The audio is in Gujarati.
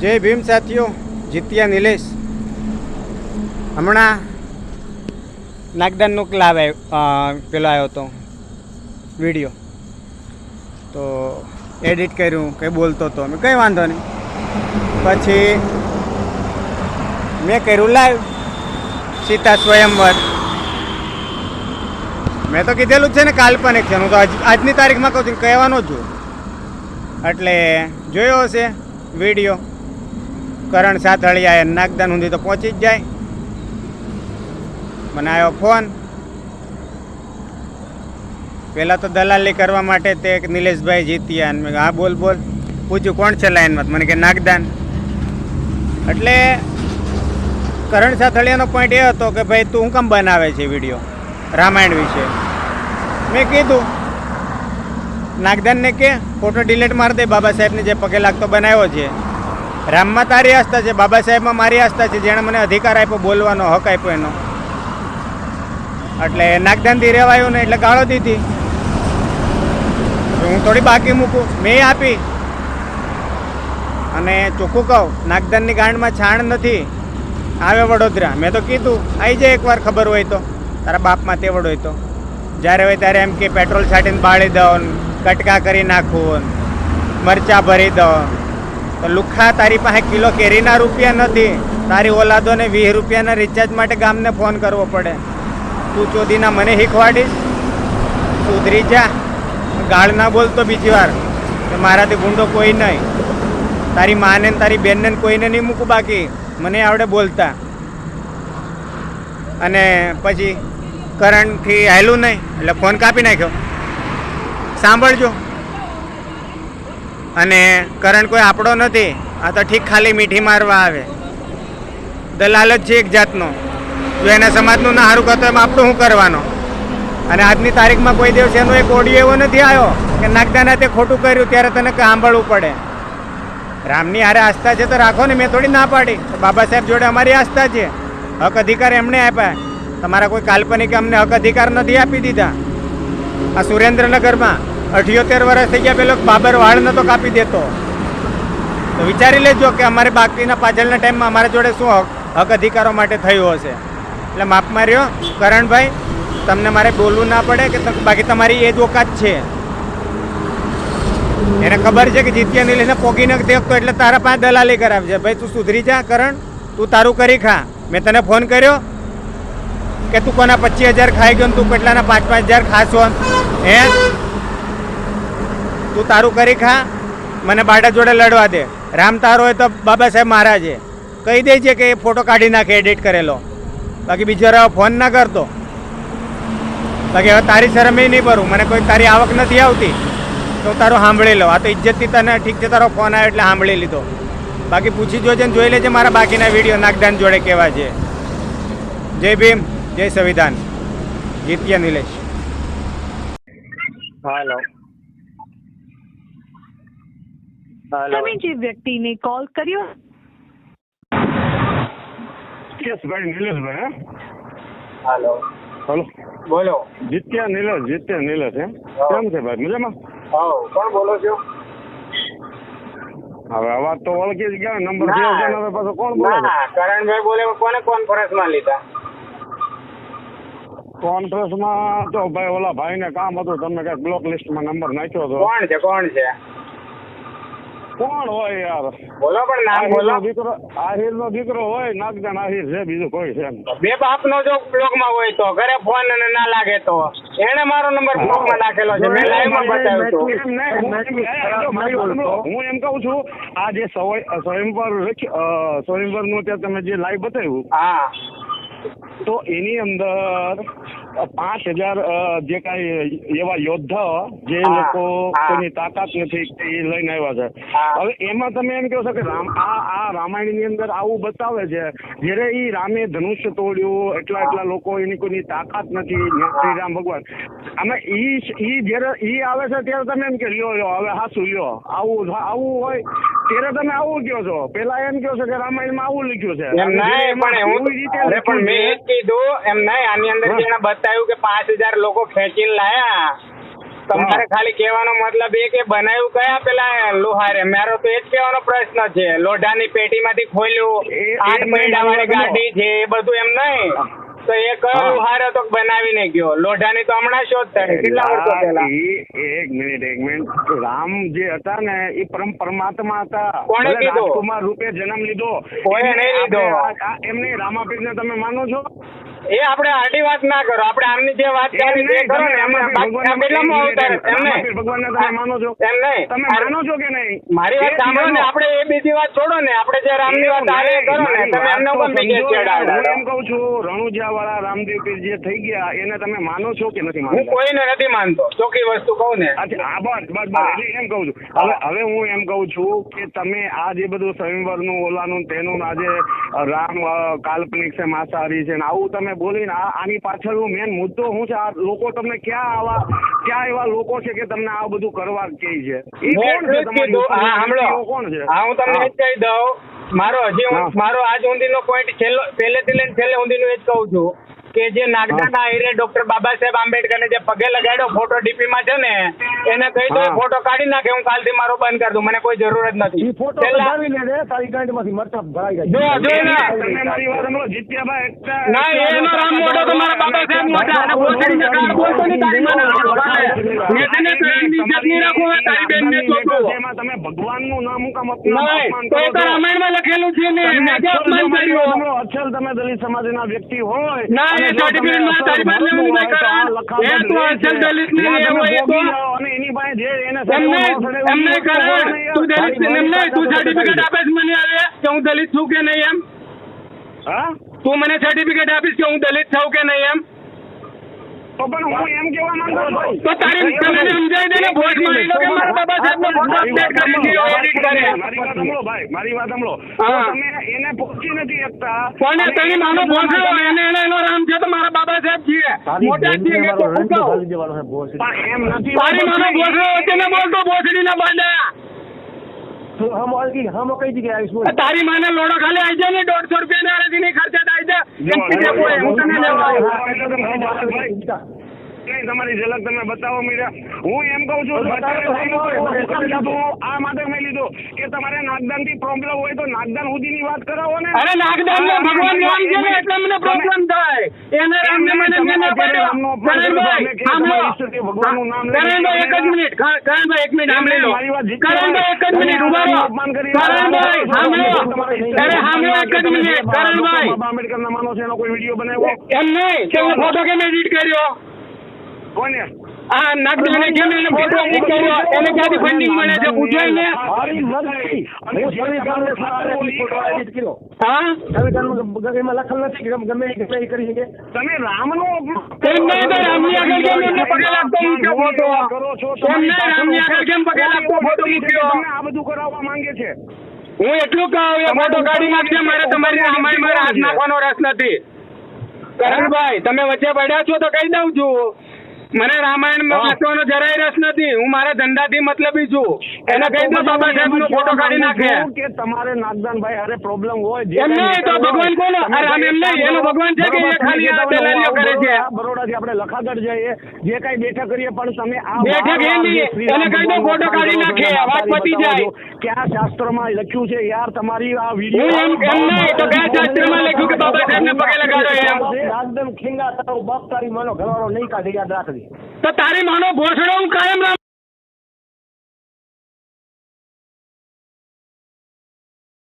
જય ભીમ સાથીઓ, જીત્યા નિલેશ. હમણાં નાગદાનનો ક્લાબ પેલો આવ્યો હતો, વીડિયો. તો એડિટ કર્યું, કંઈ બોલતો હતો મેં કંઈ વાંધો નહીં. પછી મેં કર્યું લાઈવ, સીતા સ્વયંવર. મેં તો કીધેલું જ છે ને કાલ્પનિક છે, હું તો આજ- આજની તારીખમાં કહું છું, કહેવાનો જ છું. એટલે જોયો હશે વીડિયો. કરણ સાથળિયા નાગદાન સુધી તો પહોંચી જ જાય. મને આવ્યો ફોન. પહેલાં તો દલાલી કરવા માટે તે એક નિલેશભાઈ જીત્યા અને મેં હા, બોલ બોલ. પૂછ્યું, કોણ છે લાઈનમાં મને કે, નાગદાન. એટલે કરણ સાથળિયાનો પોઈન્ટ એ હતો કે, ભાઈ, તું કેમ બનાવે છે વીડિયો રામાયણ વિશે. મેં કીધું, નાગદાનને કે, ફોટો ડિલીટ મારી દે, બાબા સાહેબને જે પગે લાગતો બનાવ્યો છે. રામમાં તારી આસ્થા છે, બાબા સાહેબમાં મારી આસ્થા છે, જેણે મને અધિકાર આપ્યો, બોલવાનો હક આપ્યો એનો. એટલે નાગદાનથી રહેવાયું ને એટલે ગાળો દીધી. હું થોડી બાકી મૂકું, મેં આપી. અને ચોખ્ખું કહું નાગદાનની ગાંડમાં છાણ નથી. આવે વડોદરા. મેં તો કીધું આવી જાય એકવાર ખબર હોય તો. તારા બાપમાં તેવડ હોય તો જ્યારે હોય ત્યારે એમ કે, પેટ્રોલ છાંટીને બાળી દો કટકા કરી નાખું, મરચાં ભરી દઉં. તો લુખ્ખા તારી પાસે કિલો કેરીના રૂપિયા નથી. તારી ઓલાદોને વીસ રૂપિયાના રિચાર્જ માટે ગામને ફોન કરવો પડે. તું ચોદીના મને શીખવાડીશ. સુધરી જા. ગાળ ના બોલતો બીજી વાર. મારાથી ગુંડો કોઈ નહીં. તારી માને તારી બેનને કોઈને નહીં મૂકું બાકી. મને આવડે બોલતા. અને પછી કરંટથી આવેલું નહીં. એટલે ફોન કાપી નાખ્યો. સાંભળજો. અને કરંટ કોઈ આપણો નથી. આ તો ઠીક ખાલી મીઠી મારવા આવે. દલાલ જ છે એક જાતનો. જો એના સમાજનું ના સારું કરતો એમ આપણું શું કરવાનો? અને આજની તારીખમાં કોઈ દિવસ એનો એક ઓડિયો એવો નથી આવ્યો કે નાગદાના તે ખોટું કર્યું ત્યારે તને સાંભળવું પડે. રામની હારે આસ્થા છે તો રાખો ને, મેં થોડી ના પાડી. બાબા સાહેબ જોડે અમારી આસ્થા છે. હક અધિકાર એમણે આપ્યા. તમારા કોઈ કાલ્પનિક અમને હક અધિકાર નથી આપી દીધા. આ સુરેન્દ્રનગરમાં અઠ્યોતેર વર્ષ થઈ ગયા, પેલો બાબર વાળ નતો કાપી દેતો. તો વિચારી લેજો કે અમારે બાકીના પાછળના ટાઈમમાં અમારા જોડે શું હક હક અધિકારો માટે થયું હશે. એટલે માફ માર્યો. કરણભાઈ, તમને મારે બોલવું ના પડે કે બાકી તમારી એ જ ઓકાત છે. એને ખબર છે કે જીત્યા નીલેશને પોગી નથી દેખતો એટલે તારા પાસે દલાલી કરાવે ભાઈ, તું સુધરી જા, કરણ. તું તારું કરી ખા. મેં તને ફોન કર્યો કે તું કોના પચીસ હજાર ખાઈ ગયો ને તું કેટલાના પાંચ પાંચ હજાર ખાશો. હે? તું તારું કરી ખા. મને બાડા જોડે લડવા દે. રામ તારો હોય તો બાબા સાહેબ મહારાજે કહી દે છે કે એ ફોટો કાઢી નાખે એડિટ કરેલો. બાકી બીજો ફોન ના કરતો. બાકી હવે તારી શરમે નહીં ભરું. મને કોઈ તારી આવક નથી આવતી. તો તારું સાંભળી લો. આ તો ઇજ્જતથી તને ઠીક છે, તારો ફોન આવ્યો એટલે સાંભળી લીધો. બાકી પૂછી જોજે ને જોઈ લેજે મારા બાકીના વીડિયો. નાગદાન જોડે કેવા છે. જય ભીમ, જય સંવિધાન. જીત્યા નિલેશ. હાલો હાલો તમે જે વ્યક્તિને કોલ કર્યો? ભાઈ નિલેશભાઈ હાલો. હલો. બોલો. જીત્યા નીલેશ જીત્યા નીલેશ એમ કેમ છે ભાઈ? મજામાં? હા કોણ બોલો છો? હવે અવાજ તો ઓળખી જ ગયા નંબર સેવ છે હવે પાછો કોણ બોલે છે? કરણભાઈ બોલે કોને કોન્ફરન્સમાં લીધા? કોન્ફરન્સમાં તો ભાઈ ઓલા ભાઈને કામ હતું તમે કંઈક બ્લોક લિસ્ટમાં નંબર નાખ્યો હતો. કોણ છે કોણ છે? કોણ હોય યાર? બોલો પણ નામ બોલો. દીકરો આહિર નો દીકરો હોય નાગદાન આહિર છે બીજું કોઈ છે બે બે બાપનો જો બ્લોકમાં હોય તો ઘરે ફોન અને ના લાગે તો. એને મારો નંબર બ્લોકમાં નાખેલો છે મેં લાઈવમાં બતાવ્યો હું એમ- કહું છું આ જે સ્વયંવર સ્વયંવરનું ત્યાં તમે જે લાઈવ બતાવ્યું હા. તો એની અંદર પાંચ હજાર જે કઈ એવા યોદ્ધા જે લોકો. કોઈની તાકાત નથી એ લઈને આવ્યા છે. હવે એમાં તમે એમ કહો છો કે રામ આ આ રામાયણની અંદર આવું બતાવે છે જ્યારે એ રામે ધનુષ્ય તોડ્યું એટલા એટલા લોકો એની કોઈની તાકાત નથી શ્રી રામ ભગવાન. આમાં ઈ ઈ જ્યારે ઈ આવે છે ત્યારે તમે એમ કે લ્યો લ્યો હવે હાસુ લ્યો. આવું આવું હોય ત્યારે તમે આવું કહો છો. પેલા એમ કહો છો કે રામાયણમાં આવું લખ્યું છે. એમ નહીં પણ હું રીતે અરે પણ મેં એ જ કીધું એમ નહીં આની અંદર જેને બતાવ્યું કે પાંચ હજાર લોકો ખેંચીને લાયા. તમારે ખાલી કહેવાનો મતલબ એ કે બનાવ્યું કયા પેલા લોહારે? મારો તો એ જ કહેવાનો પ્રશ્ન છે. લોઢાની પેટીમાંથી ખોલ્યું આઠ મહિના વાળી ગાડી છે એ બધું એમ નહીં. તો એ કયો હા. તો બનાવીને ગયો? લોઢાની તો હમણાં શોધ થાય. કેટલા વર્ષો પહેલા? એક મિનિટ એક મિનિટ. રામ જે હતા ને એ પરમ પરમાત્મા હતા. કોણે કીધું? રાજકુમાર રૂપે જન્મ લીધો. એમને નહીં લીધો. એમને રામાપીરને તમે માનો છો? એ આપણે આડી વાત ના કરો. આપણે આમની જે વાત કરી તે કરો ને. એમાં કેટલામાં અવતાર એમને એમ ભગવાનને માનો છો? એમ નહીં. તમે માનો છો કે નહીં? મારી વાત સાંભળો ને. આપણે એ બીજી વાત છોડો ને. આપણે જે રામની વાત આરે કરો ને તમે એમને પણ બીજે. છેડાડો. હું એમ કહું છું રણુજા વાળા રામદેવ પીર જે થઈ ગયા એને તમે માનો છો કે નથી હું કોઈને નથી માનતો. ચોકી વસ્તુ કહું ને. અચ્છા આ બસ બસ બસ. એટલે એમ કહું છું. હવે હવે હું એમ કહું છું કે તમે આ જે બધું સ્વયંવરનું ઓલાનું તેનું આજે રામ કાલ્પનિક છે માંસાહારી છે ને આવું તમે બોલીને આની પાછળનું મેન મુદ્દો શું છે? આ લોકો તમને ક્યાં આવા ક્યાં એવા લોકો છે કે તમને આ બધું કરવા કે છે? એ કોણ છે તમારી કીધું. હા કોણ છે? હા હું તમને એ જ કહી દઉં. મારો હજી હું- મારો આજ ઊંધીનો પોઈન્ટ છેલ્લો પહેલેથી લઈને છેલ્લે ઊંધીનું એ જ કહું છું. કે જે નાગદાના હીરે ડોક્ટર બાબા સાહેબ આંબેડકરને જે પગે લગાડ્યો ફોટો ડીપીમાં છે ને એને કહી દો ફોટો કાઢી નાખે હું કાલથી મારો બંધ કરી દઉં મને કોઈ જરૂર જ નથી. ઈ ફોટો છેલ્લા- લે રે તારી ગાંઠમાંથી મરચા ભરાઈ જો જો ને. તમે મારી વાત સાંભળો જીત્યાભાઈ ના એનો રામ મોટો તો મારા બાબા સાહેબ મોટા. અને ભોસડીને ગાળ બોલતો તારી મને રામ ભાવે. મેં ઇજ્જત નહીં રાખું તારી બહેનને ચોપડું. એમાં તમે ભગવાનનું નામ હું કામ અપમાન તો તો કરો છો? લખેલું છે ને તમે મેં અપમાન કર્યું. દલિત સમાજના વ્યક્તિ હોય ના, એ તારી પાસે એવું નહીં એ દલિત એ કરણ દલિત તું સર્ટિફિકેટ આપીશ મને આવે કે હું દલિત છું કે નહીં એમ? હા? તું મને સર્ટિફિકેટ આપીશ કે હું દલિત છું કે નહીં એમ? તો પણ હું એમ કેવા માંગુ છું તો તારી તને સમજાવી દે ને voice મારી લો કે મારા બાબા સાહેબનો ફોટો update કરી દીધો, edit કરે. મારી વાત સાંભળો ભાઈ મારી વાત સાંભળો. તમે એને પહોંચી નથી શકતા. કોને અને માનો તમે- એને એને એનો રામ છે તો મારા બાબા સાહેબ મોટા કે તો છે એમ નથી માનો ને બોલતો ભોસડીના બાંડા તું હમ અલગી હમ કઈ જગ્યાએ આવીશ બોલ. તારી માને લોડો ખાલી આવી જાય ને તમારી ઝલક તમે બતાવો મીડિયા હું એમ કઉ છું. આ માટે મેં લીધો. કે તમારે નાગદાનથી પ્રોબ્લેમ હોય તો નાગદાન સુધી ની વાત કરાવો ને. અરે નાગદાન ભગવાન છે એટલે મને પ્રોબ્લેમ થાય. ફોટો કેમ એડિટ કર્યો? કોને? આ નાગદાને કેમ એને ફોટો એડિટ કર્યો? એને ક્યાંથી ફંડિંગ મળે છે પૂછો એને હું સંવિધાનને સારા ફોટો edit કર્યો હા? સંવિધાનમાં એમાં નથી ગમે ગમે કરી શકે. તમે રામનો કેમ નહીં તો રામની આગળ કેમ એમને પગે લાગતો મૂક્યો ફોટો? કેમ નહીં રામની આગળ કેમ પગે લાગતો ફોટો મૂક્યો? આ બધું કરાવવા માંગે છે. હું એટલું કહું એ ફોટો કાઢી નાખશે મારે તમારી આમાં મારે હાથ નાખવાનો રસ નથી. કરણભાઈ તમે વચ્ચે પડ્યા છો તો કહી દઉં છું. મને રામાયણ વાંચવાનો જરાય રસ નથી. હું મારા ધંધાથી મતલબી છું. એને કહી દો બાબા સાહેબ નો ફોટો કાઢી નાખે. કે તમારે નાગદાનભાઈ અરે પ્રોબ્લેમ હોય એમ નહીં, તો ભગવાન કોનો? અરે આમ એમ નહીં, એનો ભગવાન છે કે એ ખાલી આ દલાલીઓ કરે છે? બરોડા- બરોડાથી આપણે લખાગઢ જઈએ જે કઈ બેઠક કરીએ પણ તમે આ બેઠક એ નહીં, એને કહી દો ફોટો કાઢી નાખે, વાત પતી જાય. ક્યાં શાસ્ત્રમાં લખ્યું છે યાર તમારી આ વીડિયો એમ એમ નહીં તો કયા શાસ્ત્રમાં લખ્યું કે બાબા સાહેબને પગે લગાડો એમ. નાગદાન ખીંગા તારો બાપ તારી માનો ઘરવાળો નહીં કાઢી યાદ રાખજે. તો તારી માનો ભોસડો હું કાયમ